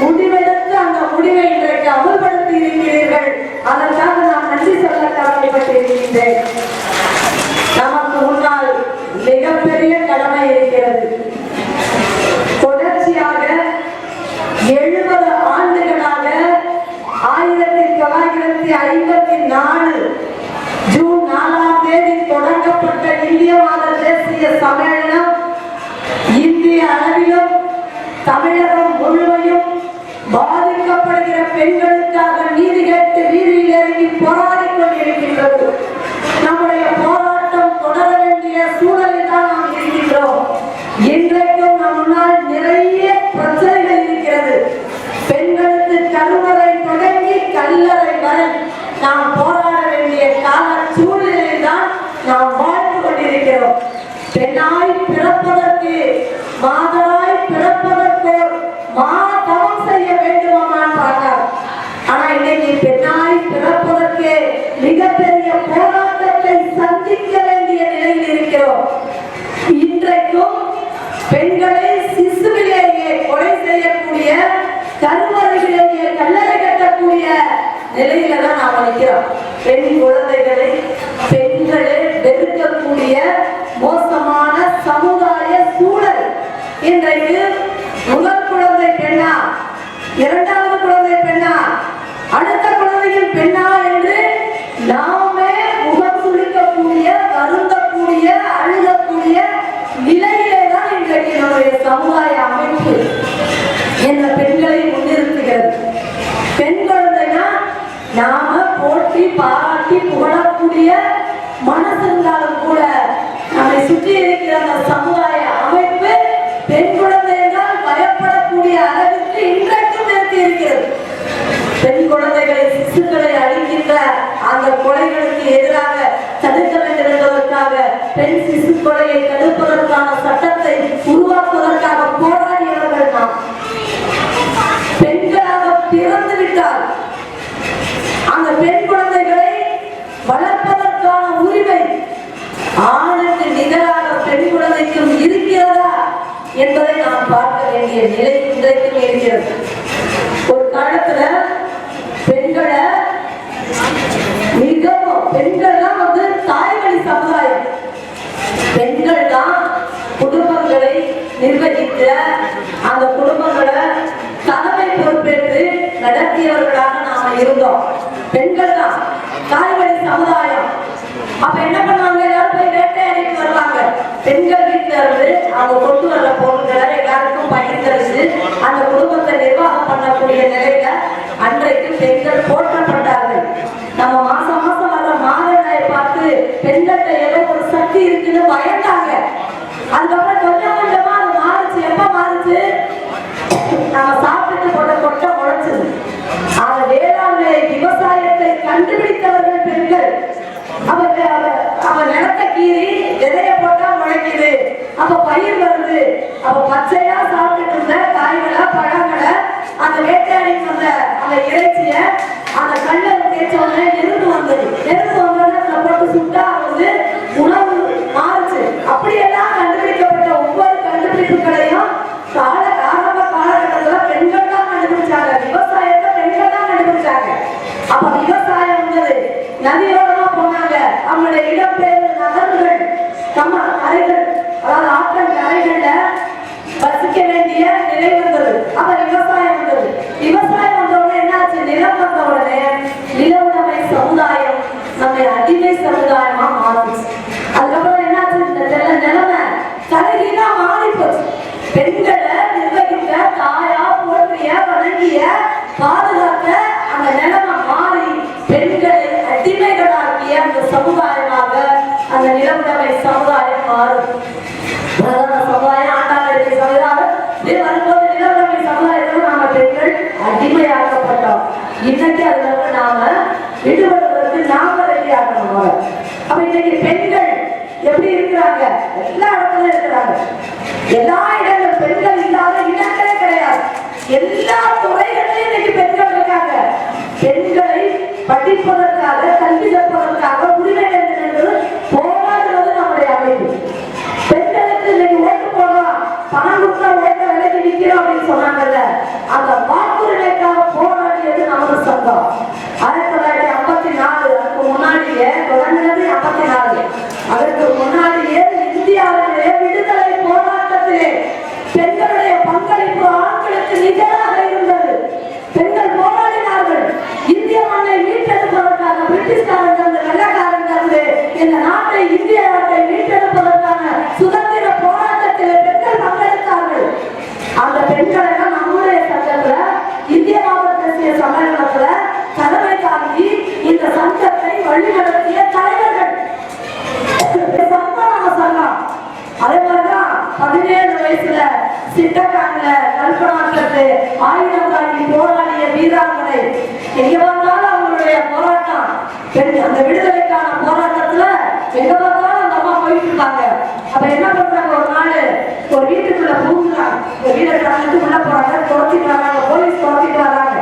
முடிவெடுத்து அந்த முடிவை இன்றைக்கு அமல்படுத்தி இருக்கிறீர்கள். அதற்காக நான் நன்றி சொல்ல கடமைப்பட்டிருக்கின்றேன் பெண்ணாய் பிறப்பதற்கு மாதராய் பிறப்பதற்கு மாதவம் செய்ய வேண்டுமான்னு பார்த்தார். ஆனா இன்னைக்கு பெண்ணாய் பிறப்பதற்கு மிகப்பெரிய போராட்டத்தை சந்திக்க வேண்டிய நிலையில் இருக்கிறோம். இன்றைக்கும் பெண்களை சிசுவிலேயே கொலை செய்யக்கூடிய கருவறைகளிலேயே கல்லறை கட்டக்கூடிய நிலையில தான் நாம் நிற்கிறோம் பெண் குழந்தைகளை பெண்களை வெறுக்கக்கூடிய மோசமான சமுதாய சூழல் இன்றைக்கு முதல் குழந்தை பெண்ணா இரண்டாவது குழந்தை பெண்ணா? அடுத்த குழந்தையும் பெண்ணா என்று நாமே முகம் சுளிக்கக்கூடிய வருந்தக்கூடிய அழுகக்கூடிய நிலையிலே தான் இன்றைக்கு நம்முடைய சமுதாய அமைப்பு என்ற பெண்களை முன்னிறுத்துகிறது. பெண் குழந்தைனா நாம போட்டி பாராட்டி புகழக்கூடிய மனசு இருந்தாலும் கூட நம்மை சுற்றி இருக்கிற அந்த சமுதாய கொலைகளுக்கு எதிராக தடுக்க வேண்டும் என்பதற்காக பெண் சிசு கொலையை தடுப்பதற்கான சட்டத்தை உருவாக்குவதற்காக போராடியவர்கள் நாம். பெண்களாக பிறந்து விட்டால் அந்த பெண் குழந்தைகளை வளர்ப்பதற்கான உரிமை ஆணுக்கு நிகராக பெண் குழந்தைக்கும் இருக்கிறதா என்பதை நாம் பார்க்க வேண்டிய நிலை இன்றைக்கும் இருக்கிறது. ஒரு காலத்துல பெண்களை மிகவும் பெண்கள் தான் வந்து தாய்வழி சமுதாயம் பெண்கள் தான் குடும்பங்களை நிர்வகித்த அந்த குடும்பங்களை தலைமை பொறுப்பேற்று நடத்தியவர்களாக நாம இருந்தோம் பெண்கள் தான் தாய்வழி சமுதாயம் அப்ப என்ன பண்ணுவாங்க எல்லாரும் போய் வேட்டையாடிட்டு வருவாங்க பெண்கள் வீட்டுல இருந்து அவங்க கொண்டு வர்ற பொருட்களை எல்லாருக்கும் பகிர்ந்தளிச்சு அந்த குடும்பத்தை நிர்வாகம் பண்ணக்கூடிய நிலையில அன்றைக்கு பெண்கள் போற்றப்பட்டார்கள். நம்ம மாசம் மாசம் வர மாதங்களை பார்த்து பெண்கள்கிட்ட ஏதோ ஒரு சக்தி இருக்குன்னு பயந்தாங்க. அதுக்கப்புறம் கொஞ்சம் கொஞ்சமா அது மாறுச்சு. எப்ப மாறுச்சு? நம்ம சாப்பிட்டு போட்ட கொட்ட உழைச்சது அந்த வேளாண்மை விவசாயத்தை கண்டுபிடித்தவர்கள் பெண்கள். அவங்க அவ- அவ நிலத்தை கீறி விதைய போட்டா முளைக்குது? அப்ப பயிர் வருது. அப்ப பச்சையா ಕಾರ್ಯಕರ್ತರು அந்த பெண்கள் எல்லாம் நம்முடைய சங்கத்துல இந்திய மாவட்ட சம்மேளனத்துல தலைமை தாங்கி இந்த சங்கத்தை வழிநடத்திய தலைவர்கள். சங்கம். அதே மாதிரிதான் பதினேழு வயசுல சிட்டக்காங்கல கல்பனாக்கத்து ஆயுதம் தாங்கி போராடிய வீராங்கனை. எங்க பார்த்தாலும் அவங்களுடைய போராட்டம். பெண் அந்த விடுதலைக்கான போராட்டத்துல எங்க பார்த்தாலும் அந்த அம்மா போயிட்டு இருக்காங்க. அப்ப என்ன பண்றாங்க? ஒரு நாள் ஒரு வீட்டுக்குள்ள ஒரு வீட்டை திறந்துட்டு உள்ள போறாங்க. துரத்திட்டு வராங்க. போலீஸ் துரத்திட்டு வராங்க.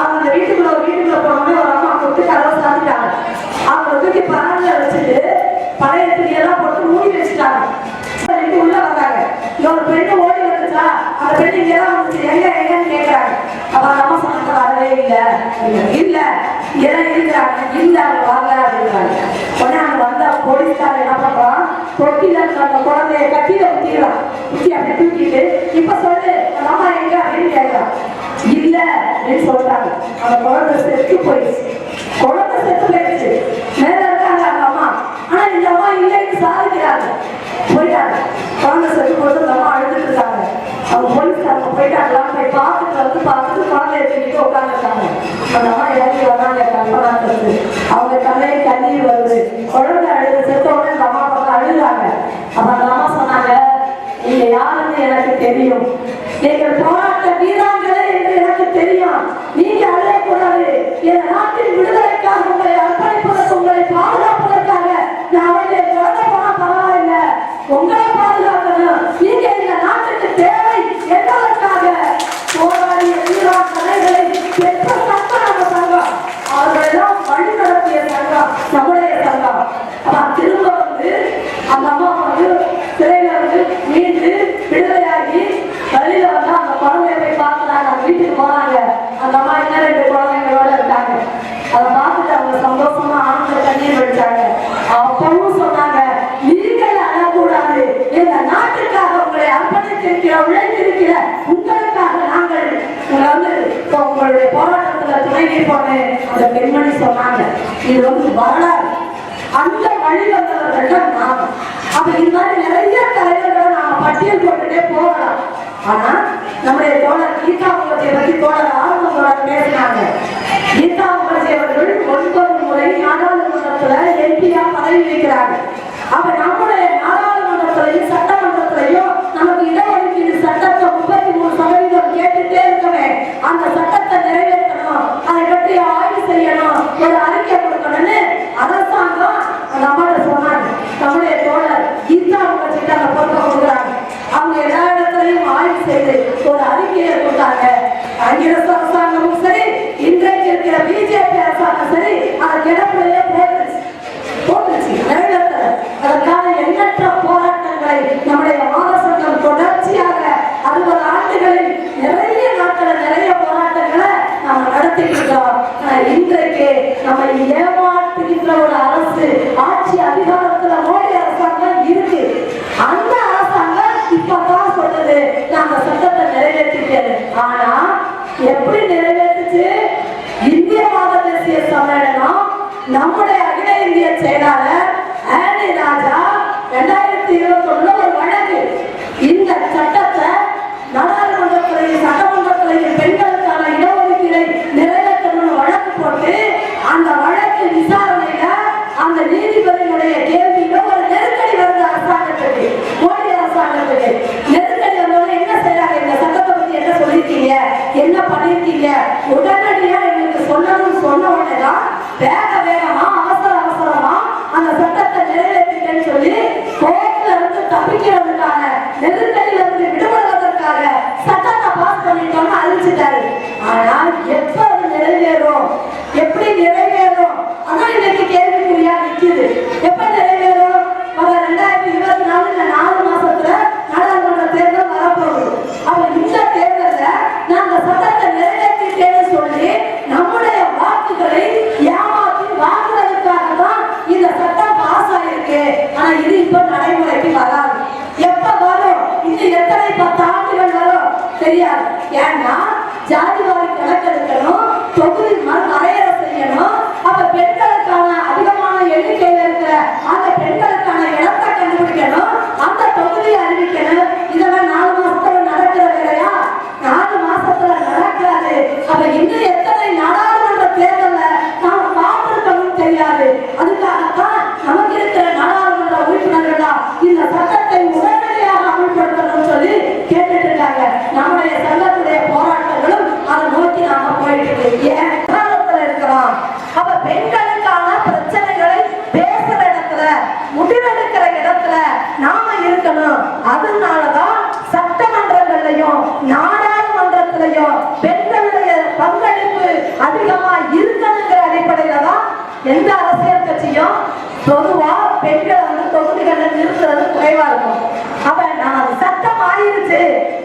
அவங்க அந்த வீட்டுக்குள்ள ஒரு வீட்டுக்குள்ள போனோடனே ஒரு அம்மா கொட்டு கதவை சாத்திட்டாங்க. அவங்க தூக்கி பரவாயில்ல வச்சுட்டு பழைய துணியெல்லாம் போட்டு மூடி வச்சுட்டாங்க. ரெண்டு உள்ள வந்தாங்க. இங்க ஒரு பெண்ணு ஓடி வந்துச்சா அந்த பெண்ணு இங்க தான் வந்துச்சு. எங்க எங்கன்னு கேக்குறாங்க. அப்ப அந்த அம்மா சொன்னாங்க வரவே இல்லை. இல்ல இங்கதான் இருக்கிறாங்க. இல்ல அவங்க வரல அப்படின்றாங்க. உடனே அங்க வந்த போலீஸ்காரர் என்ன பண்றான்? தொட்டில அந்த குழந்தைய கட்டில குத்திடுறான். அப்படி தூக்கிட்டு இப்ப சொல்லு அந்த எங்க? அப்படின்னு கேக்குறான். இல்ல அப்படின்னு சொல்றாங்க. அந்த குழந்தை செத்து போயிடுச்சு. குழந்தை செத்து போயிடுச்சு. மேல இருக்காங்க அந்த அம்மா. ஆனா இந்த அம்மா இல்லைன்னு சாதிக்கிறாங்க. போயிட்டாங்க. குழந்தை செத்து போட்டு அந்த அம்மா அழுதுட்டு இருக்காங்க. அவங்க போலீஸ்காரங்க போயிட்டாங்களா? போய் பார்த்துட்டு வந்து பார்த்துட்டு குழந்தைய தூக்கிட்டு உட்காந்துருக்காங்க அந்த அம்மா இறங்கி வராங்க கல்பனா அவங்க கண்ணையை கண்ணீர் வருது. குழந்தை அழுது செத்த உடனே அந்த அம்மா பக்கம் அழுதாங்க அப்ப அந்த அம்மா சொன்னாங்க நீங்க யாருன்னு எனக்கு தெரியும். நீங்கள் போராட்ட வீராங்களே என்று எனக்கு தெரியும். நீங்க அழையக்கூடாது என் நாட்டின் விடுதலைக்காக உங்களை அர்ப்பணிப்பு உங்களை பாதுகாப்பதற்காக நான் வந்து என் குழந்தை போனா பரவாயில்ல உங்களை பாதுகாக்கணும் நீங்க இந்த நாட்டுக்கு தேவை என்பதற்காக போராடிய வீரா கலைகளை பெற்ற சங்கம் நம்ம சங்கம் அவர்களெல்லாம் வழி நடத்திய சங்கம் நம்முடைய சங்கம் அதான் திரும்ப வந்து அந்த அம்மா வந்து சிறையில வந்து மீண்டு விடுதலையாகி வெளியில வந்து அந்த குழந்தைய போய் பார்க்கறாங்க அந்த வீட்டுக்கு போறாங்க அந்த அம்மா இன்னும் ரெண்டு குழந்தைங்களோட இருக்காங்க அதை பார்த்துட்டு அவங்க சந்தோஷமா ஆனந்த கண்ணீர் வடிச்சாங்க அப்பவும் சொன்னாங்க நீங்கள் அழக்கூடாது இந்த நாட்டுக்காக உங்களை அர்ப்பணித்திருக்கிற உழைத்திருக்கிற உங்களுக்காக நாங்கள் உங்களை வந்து இப்போ உங்களுடைய போராட்டத்துல துணை நிற்போன்னு அந்த பெண்மணி சொன்னாங்க இது வந்து வரலாறு. அந்த வழி வந்தவர்கள் தான் நாம். அப்ப இது மாதிரி நிறைய தலைவர்களை நாம பட்டியல் போட்டுட்டே போகலாம். ஆனா நம்முடைய தோழர் கீதா முகர்ஜியை பத்தி தோழர் ஆரம்ப தோழர் பேசினாங்க. கீதா முகர்ஜி அவர்கள் ஒன்பது முறை நாடாளுமன்றத்துல எம்பியா பதவி வைக்கிறாங்க அப்ப நம்முடைய நாடாளுமன்றத்திலையும் சட்டமன்றத்திலையும் எல்லாம் வேக வேகமா அவசர அவசரமா அந்த சட்டத்தை நிறைவேற்றிட்டேன்னு சொல்லி கோர்ட்ல இருந்து தப்பிக்கிறதுக்கான நெருக்கடியில இருந்து விடுபடுவதற்காக சட்டத்தை பாஸ் பண்ணிட்டோம்னு அறிவிச்சிட்டாரு. ஆனால் எப்ப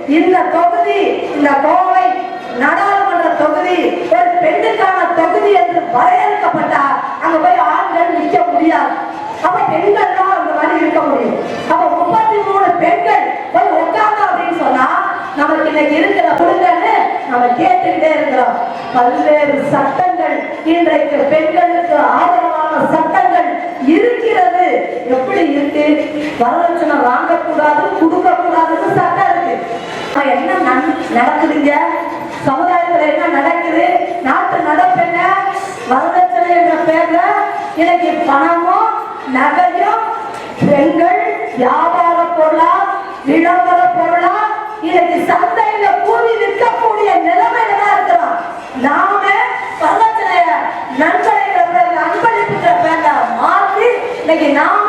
இந்த தொகுதி இந்த கோவை நாடாளுமன்ற தொகுதி ஒரு பெண்ணுக்கான தொகுதி என்று வரையறுக்கப்பட்டா அங்க போய் ஆண்கள் நிக்க முடியாது. அப்ப பெண்கள் தான் அந்த மாதிரி இருக்க முடியும். அப்ப முப்பத்தி மூணு பெண்கள் போய் உட்கார்ந்தோம் அப்படின்னு சொன்னா நமக்கு இன்னைக்கு இருக்கிற கொடுங்கன்னு நம்ம கேட்டுக்கிட்டே இருக்கிறோம். பல்வேறு சட்டங்கள் இன்றைக்கு பெண்களுக்கு ஆதரவான சட்டங்கள் இருக்கிறது. எப்படி இருக்கு? வரதட்சணை வாங்கக்கூடாது கொடுக்க கூடாதுன்னு சட்டம் இருக்கு ஆனா என்ன நன்- நடக்குதுங்க. சமுதாயத்துல என்ன நடக்குது? நாட்டு நடப்பு என்ன? வரதட்சணை என்ற பேர்ல இன்னைக்கு பணமும் நகையும் பெண்கள் வியாபார பொருளா விளம்பர பொருளா இன்னைக்கு சந்தையில கூறி நிற்கக்கூடிய நிலைமையில தான் இருக்கிறோம். நாம வரதட்சணைய நன்கொடைங்கிற பேர்ல பேர்ல மாற்றி இன்னைக்கு நாம